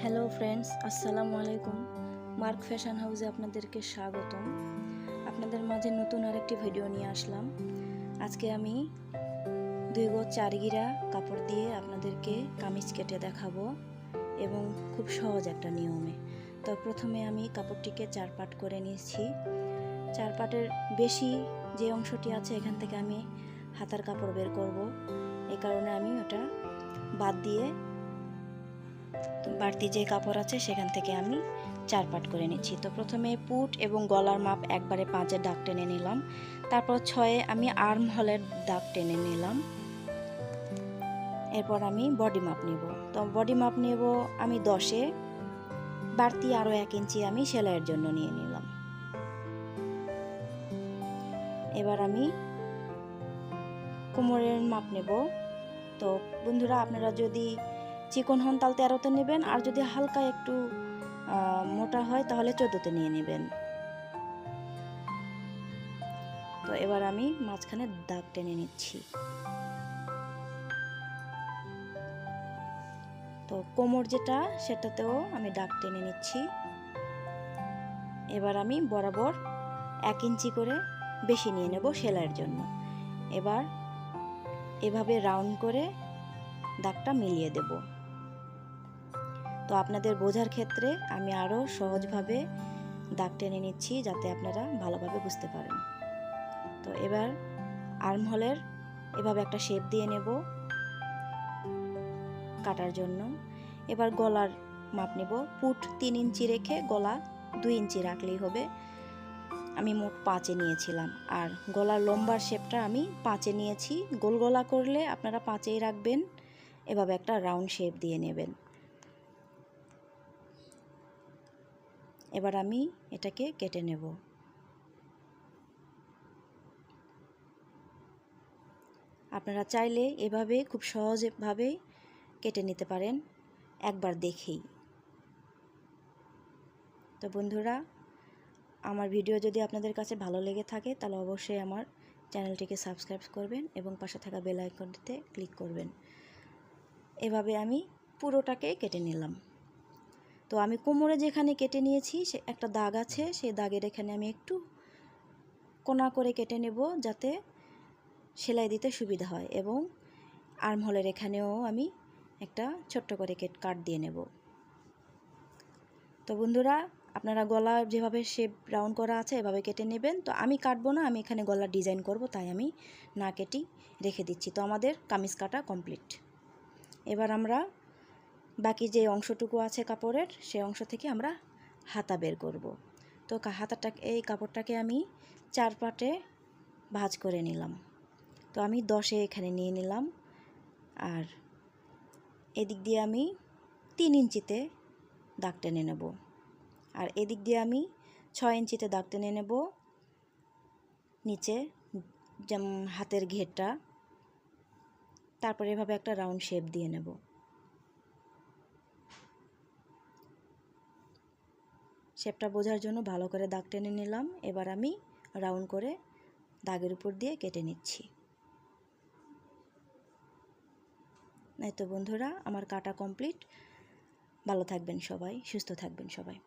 Hello friends আসসালামু আলাইকুম mark fashion হাউসে আপনাদেরকে স্বাগতম। আপনাদের মাঝে নতুন আরেকটি ভিডিও নিয়ে আসলাম। আজকে আমি দুই গো চার গিরা কাপড় দিয়ে আপনাদেরকে কামিজ কেটে দেখাবো এবং খুব সহজ একটা নিয়মে। তো প্রথমে আমি কাপড়টিকে চার পাট করে নিয়েছি। চার পাটের বেশি যে অংশটি আছে, এখান থেকে আমি হাতার কাপড় বের করব। এই কারণে আমি ওটা বাদ দিয়ে বাড়তি যে কাপড় আছে সেখান থেকে আমি চার পাট করে নিচ্ছি। তো প্রথমে পুট এবং গলার মাপ একবারে পাঁচের দাগ টেনে নিলাম। তারপর ছয়ে আমি আর্ম হলের দাগ টেনে নিলাম। এরপর আমি বডি মাপ নিব। তো বডি মাপ নেব আমি দশে, বাড়তি আরও এক ইঞ্চি আমি সেলাইয়ের জন্য নিয়ে নিলাম। এবার আমি কোমরের মাপ নেব। তো বন্ধুরা, আপনারা যদি চিকন হন তাহলে তেরোতে নেবেন, আর যদি হালকা একটু মোটা হয় তাহলে চোদ্দোতে নিয়ে নেবেন। তো এবার আমি মাঝখানে দাগ টেনে নিচ্ছি। তো কোমর যেটা, সেটাতেও আমি দাগ টেনে নিচ্ছি। এবার আমি বরাবর এক ইঞ্চি করে বেশি নিয়ে নেব সেলাইয়ের জন্য। এবার এভাবে রাউন্ড করে দাগটা মিলিয়ে দেব। তো আপনাদের বোঝার ক্ষেত্রে আমি আরও সহজভাবে দাগ টেনে নিচ্ছি যাতে আপনারা ভালোভাবে বুঝতে পারেন। তো এবার আর্মহলের এভাবে একটা শেপ দিয়ে নেব কাটার জন্য। এবার গলার মাপ নেব। পুট তিন ইঞ্চি রেখে গলা দুই ইঞ্চি রাখলেই হবে। আমি মোট পাঁচে নিয়েছিলাম। আর গলার লম্বার শেপটা আমি পাঁচে নিয়েছি। গোল গলা করলে আপনারা পাঁচেই রাখবেন। এভাবে একটা রাউন্ড শেপ দিয়ে নেবেন। এবার আমি এটাকে কেটে নেব। আপনারা চাইলে এভাবে খুব সহজভাবে কেটে নিতে পারেন। একবার দেখেই। তো বন্ধুরা, আমার ভিডিও যদি আপনাদের কাছে ভালো লেগে থাকে, তাহলে অবশ্যই আমার চ্যানেলটিকে সাবস্ক্রাইব করবেন এবং পাশে থাকা বেল আইকনটিতে ক্লিক করবেন। এভাবে আমি পুরোটাকে কেটে নিলাম। তো আমি কোমরে যেখানে কেটে নিয়েছি, সে একটা দাগ আছে, সেই দাগের এখানে আমি একটু কোনা করে কেটে নেব যাতে সেলাই দিতে সুবিধা হয় এবং আর্মহলের এখানেও আমি একটা ছোট্ট করে কেট কাট দিয়ে নেব। তো বন্ধুরা, আপনারা গলা যেভাবে শেপ রাউন্ড করা আছে, এভাবে কেটে নেবেন। তো আমি কাটবো না, আমি এখানে গলার ডিজাইন করব, তাই আমি না কেটি রেখে দিচ্ছি। তো আমাদের কামিজ কাটা কমপ্লিট এবার আমরা বাকি যে অংশটুকু আছে কাপড়ের সেই অংশ থেকে আমরা হাতা বের করব। তো হাতাটাকে এই কাপড়টাকে আমি চার পাটে ভাঁজ করে নিলাম। তো আমি দশে এখানে নিয়ে নিলাম। আর এদিক দিয়ে আমি তিন ইঞ্চিতে দাগ টেনে নেব। আর এদিক দিয়ে আমি ছয় ইঞ্চিতে দাগ টেনে নেব। নিচে যেমন হাতের ঘেরটা, তারপরে এভাবে একটা রাউন্ড শেপ দিয়ে নেব। শেপটা বোঝার জন্য ভালো করে দাগ টেনে নিলাম। এবার আমি রাউন্ড করে দাগের উপর দিয়ে কেটে নিচ্ছি। এই তো বন্ধুরা, আমার কাটা কমপ্লিট। ভালো থাকবেন সবাই, সুস্থ থাকবেন সবাই।